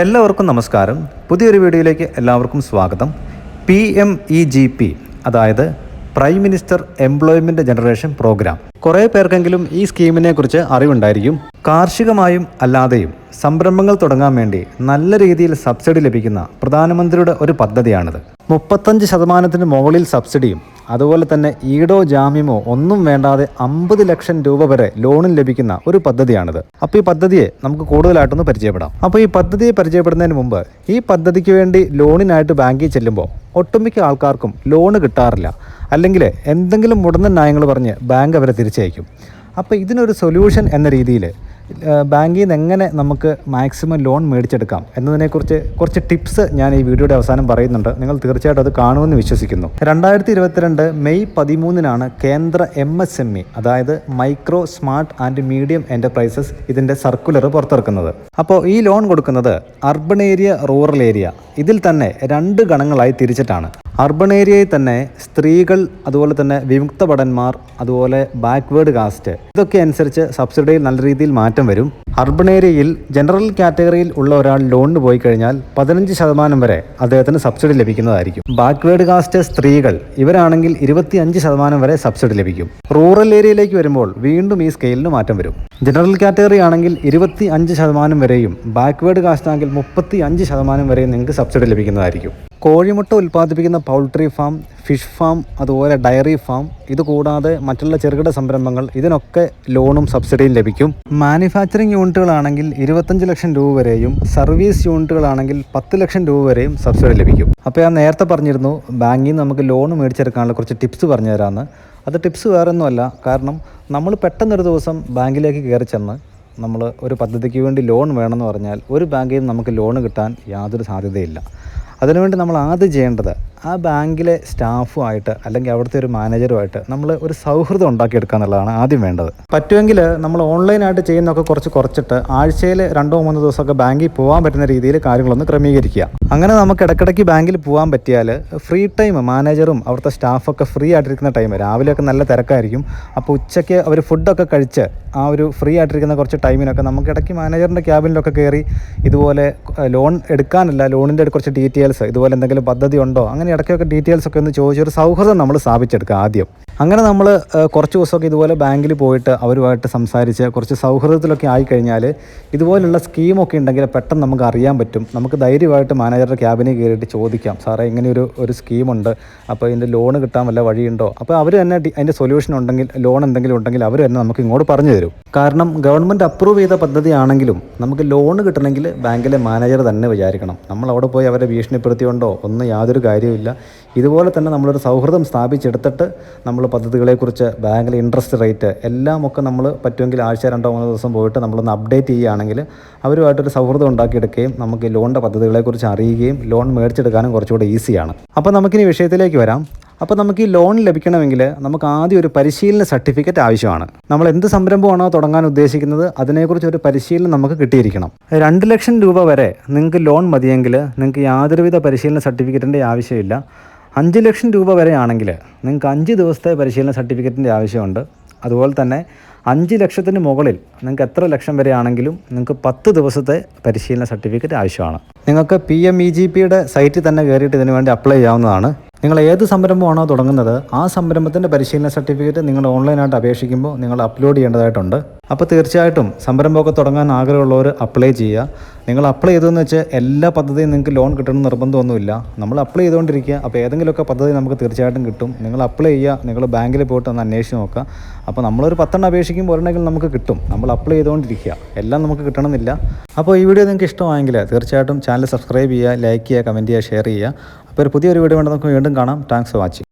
എല്ലാവർക്കും നമസ്കാരം. പുതിയൊരു വീഡിയോയിലേക്ക് എല്ലാവർക്കും സ്വാഗതം. P M E G P അതായത് prime minister employment generation programme കുറേ പേർക്കെങ്കിലും ഈ സ്കീമിനെ കുറിച്ച് അറിവുണ്ടായിരിക്കും. കാർഷികമായും അല്ലാതെയും സംരംഭങ്ങൾ തുടങ്ങാൻ വേണ്ടി നല്ല രീതിയിൽ സബ്സിഡി ലഭിക്കുന്ന പ്രധാനമന്ത്രിയുടെ ഒരു പദ്ധതിയാണിത്. മുപ്പത്തഞ്ച് ശതമാനത്തിന് മുകളിൽ സബ്സിഡിയും അതുപോലെ തന്നെ ഈടോ ജാമ്യമോ ഒന്നും വേണ്ടാതെ അമ്പത് ലക്ഷം രൂപ വരെ ലോണും ലഭിക്കുന്ന ഒരു പദ്ധതിയാണിത്. അപ്പോൾ ഈ പദ്ധതിയെ നമുക്ക് കൂടുതലായിട്ടൊന്ന് പരിചയപ്പെടാം. അപ്പോൾ ഈ പദ്ധതിയെ പരിചയപ്പെടുന്നതിന് മുമ്പ് ഈ പദ്ധതിക്ക് വേണ്ടി ലോണിനായിട്ട് ബാങ്കിൽ ചെല്ലുമ്പോൾ ഒട്ടുമിക്ക ആൾക്കാർക്കും ലോണ് കിട്ടാറില്ല. അല്ലെങ്കിൽ എന്തെങ്കിലും മുടന്ന ന്യായങ്ങൾ പറഞ്ഞ് ബാങ്ക് അവരെ തിരിച്ചയക്കും. അപ്പോൾ ഇതിനൊരു സൊല്യൂഷൻ എന്ന രീതിയിൽ ബാങ്കിൽ നിന്ന് എങ്ങനെ നമുക്ക് മാക്സിമം ലോൺ മേടിച്ചെടുക്കാം എന്നതിനെക്കുറിച്ച് കുറച്ച് ടിപ്സ് ഞാൻ ഈ വീഡിയോയുടെ അവസാനം പറയുന്നുണ്ട്. നിങ്ങൾ തീർച്ചയായിട്ടും അത് കാണുമെന്ന് വിശ്വസിക്കുന്നു. രണ്ടായിരത്തി ഇരുപത്തിരണ്ട് മെയ് പതിമൂന്നിനാണ് കേന്ദ്ര എം എസ് എം ഇ അതായത് micro smart and medium enterprises ഇതിന്റെ സർക്കുലർ പുറത്തിറക്കുന്നത്. അപ്പോൾ ഈ ലോൺ കൊടുക്കുന്നത് അർബൺ ഏരിയ റൂറൽ ഏരിയ. ഇതിൽ തന്നെ രണ്ട് ഗണങ്ങളായി തിരിച്ചിട്ടാണ്. അർബൺ ഏരിയയിൽ തന്നെ സ്ത്രീകൾ അതുപോലെ തന്നെ വിമുക്ത ഭടന്മാർ അതുപോലെ ബാക്ക്വേർഡ് കാസ്റ്റ് ഇതൊക്കെ അനുസരിച്ച് സബ്സിഡിയിൽ നല്ല രീതിയിൽ മാറ്റം വരും. അർബൺ ഏരിയയിൽ ജനറൽ കാറ്റഗറിയിൽ ഉള്ള ഒരാൾ ലോണിന് പോയി കഴിഞ്ഞാൽ പതിനഞ്ച് ശതമാനം വരെ അദ്ദേഹത്തിന് സബ്സിഡി ലഭിക്കുന്നതായിരിക്കും. ബാക്ക്വേർഡ് കാസ്റ്റ് സ്ത്രീകൾ ഇവരാണെങ്കിൽ ഇരുപത്തി അഞ്ച് ശതമാനം വരെ സബ്സിഡി ലഭിക്കും. റൂറൽ ഏരിയയിലേക്ക് വരുമ്പോൾ വീണ്ടും ഈ സ്കെയിലിന് മാറ്റം വരും. ജനറൽ കാറ്റഗറി ആണെങ്കിൽ ഇരുപത്തി അഞ്ച് ശതമാനം വരെയും ബാക്ക്വേർഡ് കാസ്റ്റ് ആണെങ്കിൽ മുപ്പത്തി അഞ്ച് ശതമാനം വരെയും നിങ്ങൾക്ക് സബ്സിഡി ലഭിക്കുന്നതായിരിക്കും. കോഴിമുട്ട ഉൽപ്പാദിപ്പിക്കുന്ന പൗൾട്രി ഫാം ഫിഷ് ഫാം അതുപോലെ ഡയറി ഫാം ഇത് കൂടാതെ മറ്റുള്ള ചെറുകിട സംരംഭങ്ങൾ ഇതിനൊക്കെ ലോണും സബ്സിഡിയും ലഭിക്കും. മാനുഫാക്ചറിംഗ് യൂണിറ്റുകളാണെങ്കിൽ ഇരുപത്തഞ്ച് ലക്ഷം രൂപ വരെയും സർവീസ് യൂണിറ്റുകളാണെങ്കിൽ പത്ത് ലക്ഷം രൂപ വരെയും സബ്സിഡി ലഭിക്കും. അപ്പോൾ ഞാൻ നേരത്തെ പറഞ്ഞിരുന്നു ബാങ്കിൽ നിന്ന് നമുക്ക് ലോൺ മേടിച്ചെടുക്കാനുള്ള കുറച്ച് ടിപ്സ് പറഞ്ഞു തരാമെന്ന് അത് ടിപ്സ് വേറൊന്നുമല്ല കാരണം നമ്മൾ പെട്ടെന്നൊരു ദിവസം ബാങ്കിലേക്ക് കയറി ചെന്ന് നമ്മൾ ഒരു പദ്ധതിക്ക് വേണ്ടി ലോൺ വേണമെന്ന് പറഞ്ഞാൽ ഒരു ബാങ്കിൽ നിന്ന് നമുക്ക് ലോൺ കിട്ടാൻ യാതൊരു സാധ്യതയില്ല. അതിനുവേണ്ടി നമ്മൾ ആദ്യം ചെയ്യേണ്ടത് ആ ബാങ്കിലെ സ്റ്റാഫുമായിട്ട് അല്ലെങ്കിൽ അവിടുത്തെ ഒരു മാനേജറുമായിട്ട് നമ്മൾ ഒരു സൗഹൃദം ഉണ്ടാക്കിയെടുക്കുക എന്നുള്ളതാണ് ആദ്യം വേണ്ടത്. പറ്റുമെങ്കിൽ നമ്മൾ ഓൺലൈനായിട്ട് ചെയ്യുന്നൊക്കെ കുറച്ച് കുറച്ചിട്ട് ആഴ്ചയിൽ രണ്ടോ മൂന്നോ ദിവസമൊക്കെ ബാങ്കിൽ പോകാൻ പറ്റുന്ന രീതിയിൽ കാര്യങ്ങളൊന്ന് ക്രമീകരിക്കുക. അങ്ങനെ നമുക്ക് ഇടയ്ക്കിടയ്ക്ക് ബാങ്കിൽ പോകാൻ പറ്റിയാൽ ഫ്രീ ടൈം മാനേജറും അവിടുത്തെ സ്റ്റാഫൊക്കെ ഫ്രീ ആയിട്ടിരിക്കുന്ന ടൈം രാവിലെയൊക്കെ നല്ല തിരക്കായിരിക്കും. അപ്പോൾ ഉച്ചയ്ക്ക് അവർ ഫുഡൊക്കെ കഴിച്ച് ആ ഒരു ഫ്രീ ആയിട്ടിരിക്കുന്ന കുറച്ച് ടൈമിനൊക്കെ നമുക്ക് ഇടയ്ക്ക് മാനേജറിന്റെ ക്യാബിനിലൊക്കെ കയറി ഇതുപോലെ ലോൺ എടുക്കാനല്ല ലോണിന്റെ കുറച്ച് ഡീറ്റെയിൽസ് ഇതുപോലെ എന്തെങ്കിലും പദ്ധതി ഉണ്ടോ അങ്ങനെ ഇടയ്ക്കൊക്കെ ഡീറ്റെയിൽസ് ഒക്കെ ഒന്ന് ചോദിച്ചൊരു സൗഹൃദം നമ്മൾ സ്ഥാപിച്ചെടുക്കുക ആദ്യം. അങ്ങനെ നമ്മൾ കുറച്ച് ദിവസമൊക്കെ ഇതുപോലെ ബാങ്കിൽ പോയിട്ട് അവരുമായിട്ട് സംസാരിച്ച് കുറച്ച് സൗഹൃദത്തിലൊക്കെ ആയിക്കഴിഞ്ഞാൽ ഇതുപോലുള്ള സ്കീമൊക്കെ ഉണ്ടെങ്കിൽ പെട്ടെന്ന് നമുക്ക് അറിയാൻ പറ്റും. നമുക്ക് ധൈര്യമായിട്ട് മാനേജറുടെ ക്യാബിനിൽ കയറിയിട്ട് ചോദിക്കാം സാറേ ഇങ്ങനെ ഒരു സ്കീമുണ്ട്. അപ്പോൾ ഇതിന്റെ ലോൺ കിട്ടാൻ വല്ല വഴിയുണ്ടോ? അപ്പോൾ അവർ തന്നെ അതിന്റെ സൊല്യൂഷൻ ഉണ്ടെങ്കിൽ ലോൺ എന്തെങ്കിലും ഉണ്ടെങ്കിൽ അവർ തന്നെ നമുക്ക് ഇങ്ങോട്ട് പറഞ്ഞു തരും. കാരണം ഗവൺമെന്റ് അപ്രൂവ് ചെയ്ത പദ്ധതിയാണെങ്കിലും നമുക്ക് ലോൺ കിട്ടണമെങ്കിൽ ബാങ്കിലെ മാനേജർ തന്നെ വിചാരിക്കണം. നമ്മൾ അവിടെ പോയി അവരെ ഭീഷണിപ്പെടുത്തിയോണ്ടോ? ഒന്നും യാതൊരു കാര്യവുമില്ല. ഇതുപോലെ തന്നെ നമ്മളൊരു സൗഹൃദം സ്ഥാപിച്ചെടുത്തിട്ട് നമ്മൾ പദ്ധതികളെക്കുറിച്ച് ബാങ്കിലെ ഇൻട്രസ്റ്റ് റേറ്റ് എല്ലാം ഒക്കെ നമ്മൾ പറ്റുമെങ്കിൽ ആഴ്ച രണ്ടോ മൂന്നോ ദിവസം പോയിട്ട് നമ്മളൊന്ന് അപ്ഡേറ്റ് ചെയ്യുകയാണെങ്കിൽ അവരുമായിട്ടൊരു സൗഹൃദം ഉണ്ടാക്കിയെടുക്കുകയും നമുക്ക് ലോണിന്റെ പദ്ധതികളെക്കുറിച്ച് അറിയുകയും ലോൺ മേടിച്ചെടുക്കാനും കുറച്ചുകൂടെ ഈസിയാണ് അപ്പോൾ നമുക്കിനി വിഷയത്തിലേക്ക് വരാം. അപ്പോൾ നമുക്ക് ഈ ലോൺ ലഭിക്കണമെങ്കിൽ നമുക്ക് ആദ്യം ഒരു പരിശീലന സർട്ടിഫിക്കറ്റ് ആവശ്യമാണ്. നമ്മൾ എന്ത് സംരംഭമാണോ തുടങ്ങാൻ ഉദ്ദേശിക്കുന്നത് അതിനെക്കുറിച്ച് ഒരു പരിശീലനം നമുക്ക് കിട്ടിയിരിക്കണം. രണ്ട് ലക്ഷം രൂപ വരെ നിങ്ങൾക്ക് ലോൺ മതിയെങ്കിൽ നിങ്ങൾക്ക് യാതൊരുവിധ പരിശീലന സർട്ടിഫിക്കറ്റിന്റെ ആവശ്യമില്ല. അഞ്ച് ലക്ഷം രൂപ വരെയാണെങ്കിൽ നിങ്ങൾക്ക് അഞ്ച് ദിവസത്തെ പരിശീലന സർട്ടിഫിക്കറ്റിന്റെ ആവശ്യമുണ്ട്. അതുപോലെ തന്നെ അഞ്ച് ലക്ഷത്തിന് മുകളിൽ നിങ്ങൾക്ക് എത്ര ലക്ഷം വരെയാണെങ്കിലും നിങ്ങൾക്ക് പത്ത് ദിവസത്തെ പരിശീലന സർട്ടിഫിക്കറ്റ് ആവശ്യമാണ്. നിങ്ങൾക്ക് പി എം ഇ ജി പിയുടെ സൈറ്റിൽ തന്നെ കയറിയിട്ട് ഇതിനു വേണ്ടി അപ്ലൈ ചെയ്യാവുന്നതാണ്. നിങ്ങൾ ഏത് സംരംഭമാണോ തുടങ്ങുന്നത് ആ സംരംഭത്തിന്റെ പരിശീലന സർട്ടിഫിക്കറ്റ് നിങ്ങൾ ഓൺലൈനായിട്ട് അപേക്ഷിക്കുമ്പോൾ നിങ്ങൾ അപ്ലോഡ് ചെയ്യേണ്ടതായിട്ടുണ്ട്. അപ്പോൾ തീർച്ചയായിട്ടും സംരംഭമൊക്കെ തുടങ്ങാൻ ആഗ്രഹമുള്ളവർ അപ്ലൈ ചെയ്യുക. നിങ്ങൾ അപ്ലൈ ചെയ്തതെന്ന് വെച്ചാൽ എല്ലാ പദ്ധതിയും നിങ്ങൾക്ക് ലോൺ കിട്ടണമെന്ന് നിർബന്ധമൊന്നുമില്ല. നമ്മൾ അപ്ലൈ ചെയ്തുകൊണ്ടിരിക്കുക. അപ്പോൾ ഏതെങ്കിലുമൊക്കെ പദ്ധതി നമുക്ക് തീർച്ചയായിട്ടും കിട്ടും. നിങ്ങൾ അപ്ലൈ ചെയ്യുക. നിങ്ങൾ ബാങ്കിൽ പോയിട്ട് ഒന്ന് അന്വേഷിച്ച് നോക്കുക. അപ്പോൾ നമ്മളൊരു പത്തെണ്ണം അപേക്ഷിക്കുമ്പോൾ ഒരെണ്ണമെങ്കിലും നമുക്ക് കിട്ടും. നമ്മൾ അപ്ലൈ ചെയ്തുകൊണ്ടിരിക്കുക. എല്ലാം നമുക്ക് കിട്ടണമെന്നില്ല. അപ്പോൾ ഈ വീഡിയോ നിങ്ങൾക്ക് ഇഷ്ടമായെങ്കിൽ തീർച്ചയായിട്ടും ചാനൽ സബ്സ്ക്രൈബ് ചെയ്യുക ലൈക്ക് ചെയ്യുക കമന്റ് ചെയ്യുക ഷെയർ ചെയ്യുക. അപ്പോൾ ഒരു പുതിയൊരു വീഡിയോ വേണ്ടി നമുക്ക് വീണ്ടും കാണാം. Thanks for watching